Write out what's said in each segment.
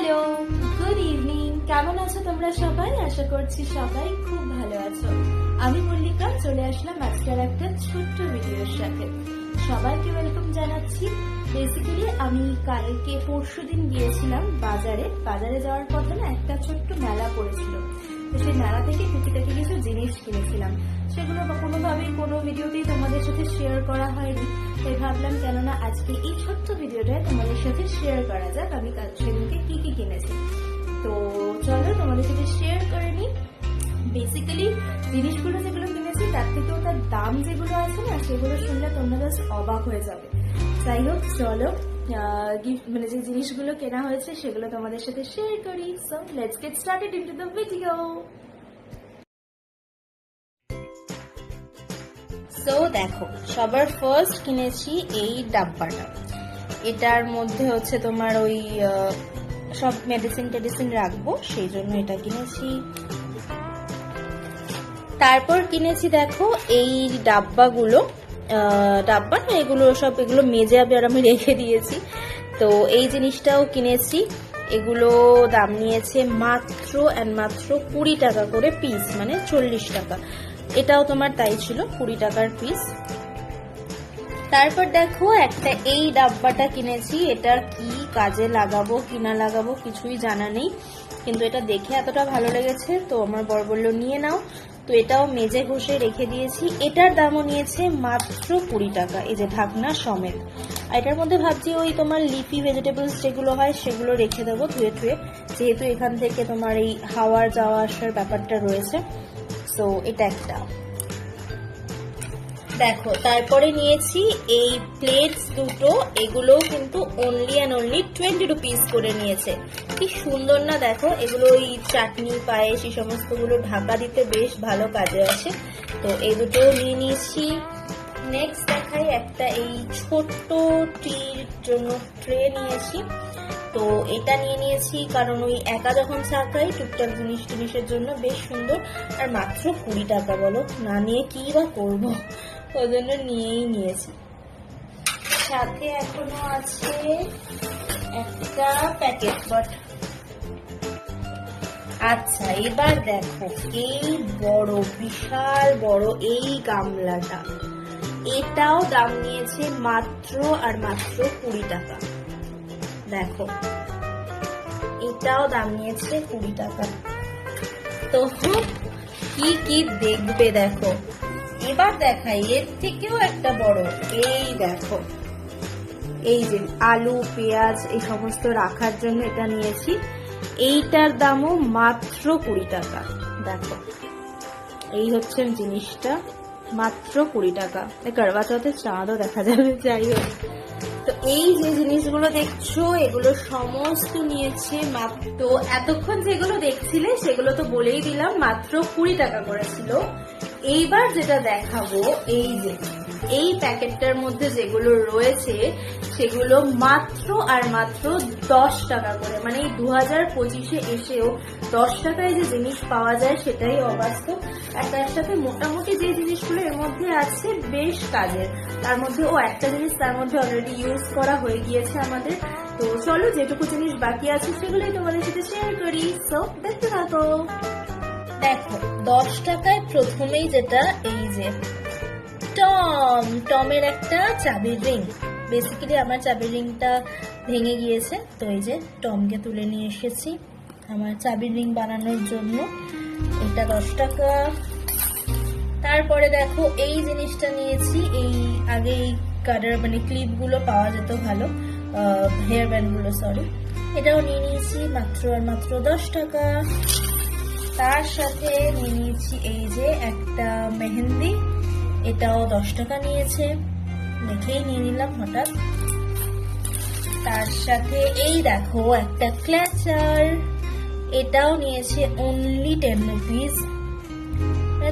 Hello good evening কেমন আছো তোমরা সবাই? আশা করছি সবাই খুব ভালো আছো। আমি মল্লিকা, চলে আসলাম আজকের একটা ছোট্ট ভিডিওর সাথে। সবাইকে ওয়েলকাম জানাচ্ছি। বেসিক্যালি আমি কালকে পরশু দিন গিয়েছিলাম বাজারে। বাজারে যাওয়ার পথে না একটা ছোট্ট মেলা পড়েছিল। তো সেই মেলা থেকে টুকিটাকি কিছু জিনিস কিনেছিলাম। সেগুলো কোনোভাবেই কোনো ভিডিওতেই তোমাদের সাথে শেয়ার করা হয়নি। তাই ভাবলাম, কেননা আজকে এই ছোট্ট ভিডিওটায় তোমাদের সাথে শেয়ার করা যাক, আমি সেদিনকে কি কি কিনেছি। তো চলো তোমাদের সাথে শেয়ার করে নিই। বেসিক্যালি জিনিসগুলো যেগুলো কিনেছি, তার থেকেও তার দাম যেগুলো আছে না, সেগুলো শুনলে তোমরা অবাক হয়ে যাবে। যাই হোক, চলো গিফট মানে যে জিনিসগুলো কেনা হয়েছে সেগুলো তোমাদের সাথে শেয়ার করি। So let's get started into the video so দেখো, সবার ফার্স্ট কিনেছি এই ডাব্বাটা। এটার মধ্যে হচ্ছে তোমার ওই সব মেডিসিন টেডিসিন রাখব, সেই জন্য এটা কিনেছি। তারপর কিনেছি দেখো এই ডাব্বাগুলো। ডাব্বা না এগুলো সব, এগুলো মেজে আবার আমি রেখে দিয়েছি। তো এই জিনিসটাও কিনেছি। এগুলো দাম নিয়েছে মাত্র অ্যান্ড মাত্র কুড়ি টাকা করে পিস মানে চল্লিশ টাকা। এটাও তোমার তাই ছিল, কুড়ি টাকার পিস তারপর দেখো, একটা এই ডাব্বাটা কিনেছি। এটা কি কাজে লাগাবো, কি না লাগাবো কিছুই জানা নেই। কিন্তু এটা দেখে এতটা ভালো লেগেছে, তো আমার বর বলল, নিয়ে নাও। তো এটাও মেজে ঘষে রেখে দিয়েছি। এটার দামও নিয়েছে মাত্র কুড়ি টাকা, এই যে ঢাকনা সমেত। আর এটার মধ্যে ভাবছি ওই তোমার লিপি ভেজিটেবলস যেগুলো হয় সেগুলো রেখে দেবো ধুয়ে ধুয়ে যেহেতু এখান থেকে তোমার এই হাওয়ার যাওয়া আসার ব্যাপারটা রয়েছে সো এটা একটা। দেখো, তারপরে নিয়েছি এই প্লেটস দুটো এগুলো কিন্তু only and only twenty rupees করে নিয়েছে। কি সুন্দর না দেখো, এগুলো ওই চাটনি, পায়েস, এই সমস্তগুলো ঢাকা দিতে বেশ ভালো কাজে আসে। তো এই দুটো নিয়ে নিয়েছি। নেক্সট দেখাই একটা এই ছোট্ট টির জন্য ট্রে নিয়েছি। তো এটা নিয়ে নিয়েছি কারণ ওই একা যখন চা টুকটাক জিনিস জিনিসের জন্য বেশ সুন্দর। আর মাত্র কুড়ি টাকা বলো, না নিয়ে কি বা করব? ওই জন্য নিয়েই নিয়েছি। সাথে এখনও আছে একটা প্যাকেট বাট আচ্ছা এবার দেখো এই বড়, বিশাল বড় এই গামলাটা। এটাও দাম নিয়েছে মাত্র আর মাত্র কুড়ি টাকা। দেখো, এটাও দাম নিয়েছে কুড়ি টাকা। তো কি কি দেখবে দেখো। এবার দেখাই, এর থেকেও একটা বড়। এই দেখো, এই যে আলু, পেঁয়াজ, এই সমস্ত রাখার জন্য এটা নিয়েছি। এইটার দামও মাত্র কুড়ি টাকা। দেখো, এই হচ্ছে জিনিসটা, মাত্র কুড়ি টাকা। কারবা চৌথের চাঁদও দেখা যাবে, যাই হোক। তো এই যে জিনিসগুলো দেখছ, এগুলো সমস্ত নিয়েছে মাত্র এতক্ষণ যেগুলো দেখছিলে, সেগুলো তো বলেই দিলাম, মাত্র কুড়ি টাকা করেছিল। এইবার যেটা দেখাবো, এই যে, এই প্যাকেটটার মধ্যে যেগুলো রয়েছে, সেগুলো মাত্র আর মাত্র দশ টাকা করে। মানে এই দু হাজার পঁচিশে এসেও দশ টাকায় যে জিনিস পাওয়া যায় সেটাই অবাস্তব। আর তার সাথে মোটামুটি যে জিনিসগুলো এর মধ্যে আছে বেশ কাজের। তার মধ্যে ও একটা জিনিস তার মধ্যে অলরেডি ইউজ করা হয়ে গিয়েছে আমাদের। তো চলো যেটুকু জিনিস বাকি আছে সেগুলোই তোমাদের সাথে শেয়ার করি। সো দেখতে থাকো। দেখো, দশ টাকায় প্রথমেই যেটা এই যে, টম, টমের একটা চাবির রিং। বেসিক্যালি আমার চাবির রিংটা ভেঙে গিয়েছে, তো এই যে টমকে তুলে নিয়ে এসেছি আমার চাবির রিং বানানোর জন্য। এটা দশ টাকা। তারপরে দেখো, এই জিনিসটা নিয়েছি, এই আগে এই কাটার মানে ক্লিপগুলো পাওয়া যেত ভালো হেয়ার ব্যান্ডগুলো সরি এটাও নিয়ে নিয়েছি, মাত্র আর মাত্র দশ টাকা। তার সাথে নিয়ে নিয়েছি এই যে একটা মেহেন্দি। এটাও দশ টাকা নিয়েছে। দেখেই নিয়ে নিলাম হঠাৎ। তার সাথে এই দেখো, একটা ক্ল্যাচার। এটাও নিয়েছে অনলি টেন রুপিস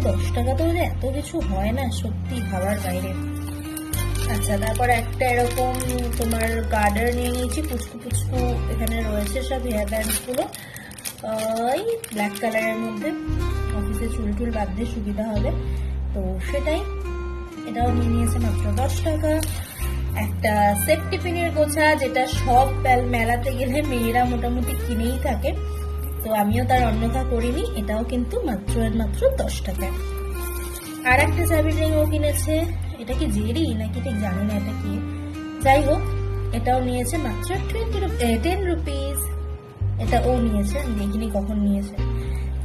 দশ টাকা তো এত কিছু হয় না সত্যি ভাবার বাইরে। আচ্ছা তারপর একটা এরকম তোমার গার্ডার নিয়ে নিয়েছি, পুচকু পুচকু এখানে রয়েছে সব হেয়ার ব্যান্ডসগুলো ওই ব্ল্যাক কালারের মধ্যে অফিসে চুল টুল বাঁধতে সুবিধা হবে। তো সেটাই। এটাও নিয়ে নিয়েছে মাত্র দশ টাকা। একটা সেফটি পিনের গোছা, যেটা সব মেলাতে গেলে মেয়েরা মোটামুটি কিনেই থাকে। তো আমিও তার অন্যথা করিনি, এটাও কিন্তু মাত্র মাত্র দশ টাকায় আর একটা চাবি রিং ও কিনেছে। এটা কি জেরি নাকি ঠিক জানি না এটা কি। যাই হোক, এটাও নিয়েছে মাত্র টোয়েন্টি টেন রুপিস এটা ও নিয়েছে দেখিনি কখন নিয়েছে?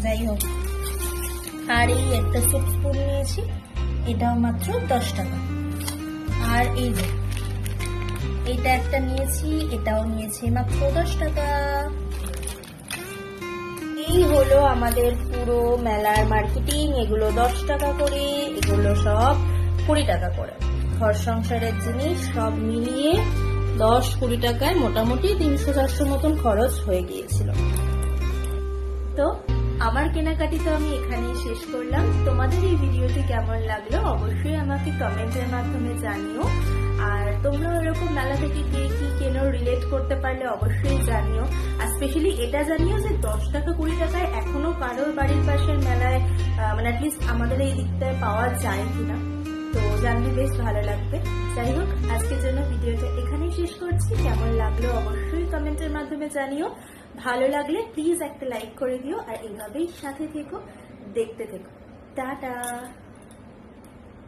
যাই হোক আর এই একটা সুপ স্পুন নিয়েছি, এটাও মাত্র দশ টাকা। আর এই যে, এটা একটা নিয়েছি, এটাও নিয়েছি মাত্র দশ টাকা। এই হলো আমাদের পুরো মেলার মার্কেটিং এগুলো দশ টাকা করে, এগুলো সব কুড়ি টাকা করে। ঘর সংসারের জিনিস সব মিলিয়ে দশ কুড়ি টাকায় মোটামুটি তিনশো চারশো মতন খরচ হয়ে গিয়েছিল। তো আমার কেনাকাটি তো আমি এখানেই শেষ করলাম। তোমাদের এই ভিডিওটি কেমন লাগল অবশ্যই আমাকে কমেন্টের মাধ্যমে জানিও। আর তোমরা এরকম মেলা থেকে কে কি কেনো রিলেট করতে পারলে অবশ্যই জানিও। আর স্পেশালি এটা জানিও যে দশ টাকা কুড়ি টাকায় এখনও কারোর বাড়ির পাশের মেলায় মানে অ্যাটলিস্ট আমাদের এই দিকটায় পাওয়া যায় কিনা। তো জানলে বেশ ভালো লাগবে। যাই হোক এখানেই শেষ করছি। কেমন লাগল অবশ্যই কমেন্টের মাধ্যমে জানিও। ভালো লাগলে প্লিজ একটা লাইক করে দিও আর এইভাবেই সাথে থেকো, দেখতে থেকো। টাটা!